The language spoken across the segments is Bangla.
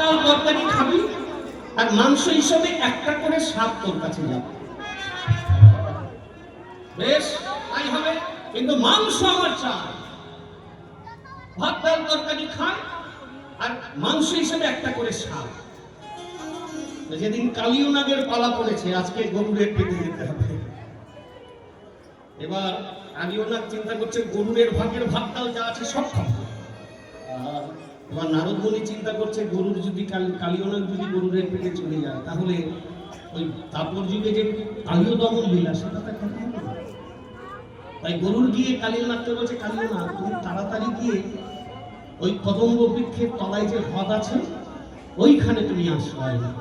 তরকারি খাবি? আর মাংস হিসেবে একটা করে সাপ তোর কাছে যাবে বেশ, তাই হবে। কিন্তু মাংস আমার চাই। ভাত, ডাল, তরকারি আর মাংস হিসেবে একটা করে সাপ যেদিন কালিও নাগের পালা পড়েছে, আজকে গরুরের পেটে দিতে হবে। এবার কালিও নাগ চিন্তা করছে, গরুরের ভাগের ভাত, ডাল যা আছে সব খাব। এবার নারদ মুনি চিন্তা করছে, গরুর যদি কাল- কালীয় যদি গরুরের পেটে চলে যায়, তাহলে ওই তাপর যুগে যে কালীয় দমন লীলা, সেটা তো তাই গরুর গিয়ে কালীয় নাগকে বলছে কালীয় নাগ তুমি তাড়াতাড়ি গিয়ে ওই কদম্ব বৃক্ষের তলায় যে হ্রদ আছে, ওইখানে তুমি আশ্রয় নাও।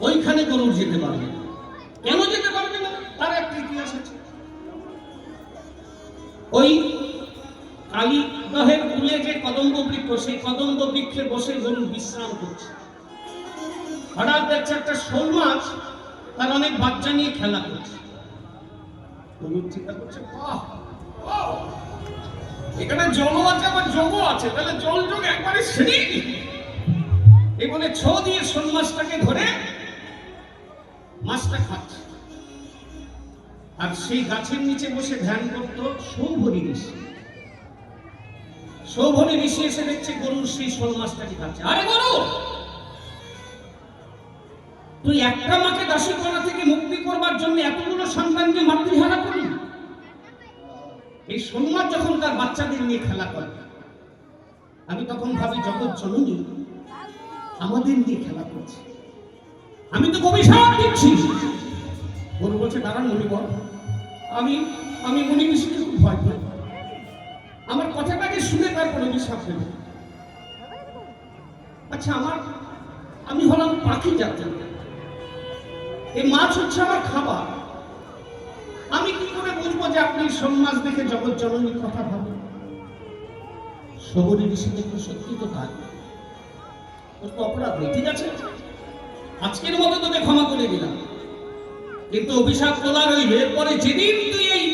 ওইখানে গরুর যেতে পারবে না। কেন যেতে পারবে না? তার একটা ইতিহাস আছে। ওই কালীদহের কুলে যে কদম্ব বৃক্ষ, সেই কদম্ব বৃক্ষে বসে গরু বিশ্রাম করছে। হঠাৎ দেখছে একটা শোল মাছ তার অনেক বাচ্চা নিয়ে খেলা করছে। চিন্তা করছে এখানে জল আছে আবার আছে, তাহলে জল যোগ একবারে। এই বলে ছ দিয়ে শোল মাছটাকে ধরে মাছটা খাচ্ছে। আর সেই গাছের নিচে বসে ধ্যান করত সৌভরী ঋষি সৌভরী ঋষি এসে দেখছে গরুর সেই শোল মাছটাকে খাচ্ছে আরে গরু! তুই একটা মাকে দাসী করা থেকে মুক্তি করবার জন্য এতগুলো সন্তানকে মাতৃহারা করলি? এই মাছ যখন তার বাচ্চাদের নিয়ে খেলা করে, আমি তখন ভাবি, জগৎ জননী আমাদের নিয়ে খেলা করছে। আমি তো অভিশাপ দিচ্ছি। গরু বলছে, দাঁড়ান মুনিবর আমি আমি মুনি ঋষিকে খুব ভয় করি। আমার কথাটাকে শুনে তারপরে বিশ্বাস দেব। আচ্ছা আমার, আমি হলাম পাখি জাতি। এই মাছ হচ্ছে আমার খাবার। আমি কি করে বুঝব যে আপনি সোম মাছ দেখে জগৎ জননীর কথা ভাবেন? সবরী ঋষি দেখলে সত্যি তো তাই। ওর তো অপরাধ নেই, ঠিক আছে? আজকের মতো তোকে ক্ষমা করে দিলাম। কিন্তু অভিশাপ তোলা রইবে এরপরে যেদিন তুই এই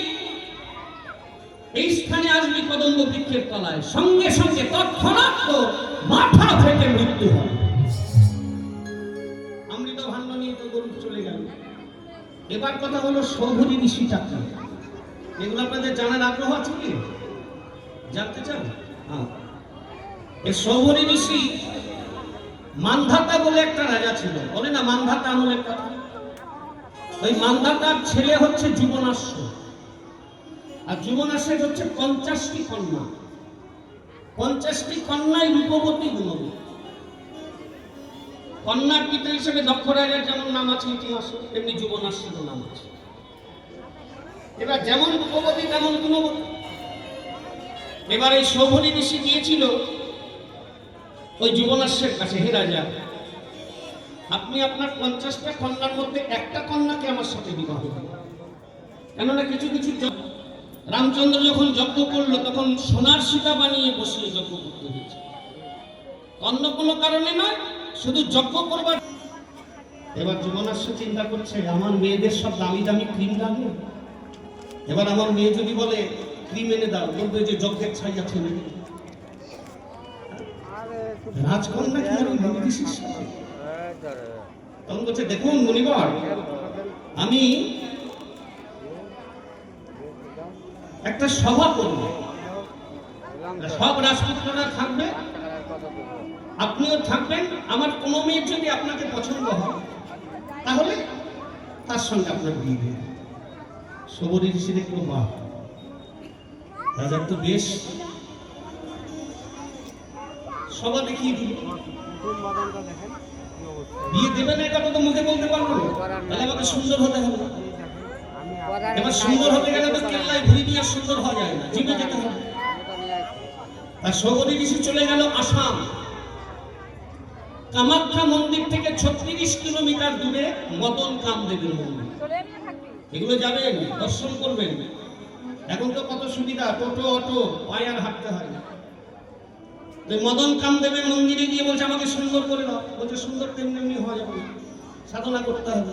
কদম্ব বৃক্ষের তলায়, সঙ্গে সঙ্গে তৎক্ষণাৎ মাথা ফেটে মৃত্যু হবে অমৃত ভাণ্ড নিয়ে তো গরু চলে গেল। এবার কথা হলো সৌভরী ঋষি চাকরি। এগুলো আপনাদের জানার আগ্রহ আছে কি? জানতে চান? হ্যাঁ। এই সৌভরী ঋষি মানধাতা বলে একটা রাজা ছিল। বলে না, মানধাতা আমলের কথা। ওই মানধাতার ছেলে হচ্ছে জীবনাশ্ব আর জীবনাশ্বের হচ্ছে পঞ্চাশটি কন্যা। পঞ্চাশটি কন্যায় রূপবতী গুণবতী। কন্যার পিতা হিসেবে দক্ষ রাজার যেমন নাম আছে, ইতিহাসে তেমনি জীবনাশ্বেরও নাম আছে। এবার যেমন রূপবতী, তেমন গুণবতী। এবার এই সৌভরী ঋষি গিয়েছিল ওই জীবনাশ্বের কাছে, হে রাজা, আপনি আপনার পঞ্চাশটা কন্যার মধ্যে একটা কন্যাকে আমার সাথে বিবাহ। কেননা কিছু কিছু রামচন্দ্র যখন যজ্ঞ করল, তখন সোনার সীতা বানিয়ে বসিয়ে যজ্ঞ করতে হয়েছে। অন্য কোনো কারণে নয়, শুধু যজ্ঞ করবার এবার জীবনাশ্ব চিন্তা করছে, আমার মেয়েদের সব দামি দামি ক্রিম লাগে। এবার আমার মেয়ে যদি বলে, ক্রিম এনে দাও বলবে যে যজ্ঞের ছাই আছে নাকি রাজকন্যা কি তখন বলছে, দেখুন মুনিবর আমি একটা সভা করব। সব রাজপুত্ররা থাকবে। আপনিও থাকবেন। আমার কোনো মেয়ে যদি আপনাকে পছন্দ হয়, তাহলে তার সঙ্গে আপনার বিয়ে দেবে সবরী ঋষি দেখল মা রাজার তো বেশ। সভা দেখিয়ে দিল বিয়ে দেবে না, এটা তো মুখে বলতে পারব না। তাহলে আমাকে সুন্দর হতে হবে। এবার সুন্দর হতে গেলে তো কেল্লায় ঘুরি দিয়ে আর সুন্দর হওয়া যায় না। যেতে হবে আর ঋষি চলে গেল আসাম। কামাখ্যা মন্দির থেকে ছত্রিশ কিলোমিটার দূরে মদন কামদেবের মন্দির এগুলো যাবেন দর্শন করবেন। এখন তো কত সুবিধা টোটো অটো পায়ে আর হাঁটতে হয় না। তো মদন কামদেবের মন্দিরে গিয়ে বলছে আমাকে সুন্দর করে দাও বলছে সুন্দর তেমনি এমনি হওয়া যাবে সাধনা করতে হবে।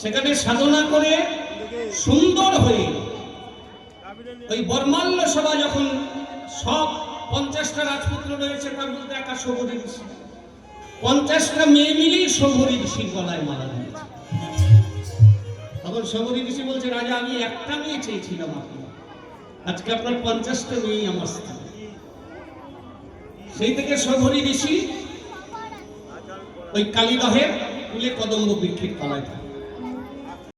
সেখানে সাধনা করে সুন্দর হয়ে ওই বর্মাল্য সভা যখন সব পঞ্চাশটা রাজপুত্র রয়েছে, তার মধ্যে একা সবরী ঋষি। পঞ্চাশটা মেয়ে মিলেই সবরী ঋষির গলায় মালা দিয়েছে। তখন সবরী ঋষি বলছে, রাজা, আমি একটা মেয়ে চেয়েছিলাম আপনার। আজকে আপনার পঞ্চাশটা মেয়েই আমার স্ত্রী। সেই থেকে সবরী ঋষি ওই কালীদহের কুলে কদম্ব বিক্ষিপ্ত থাকে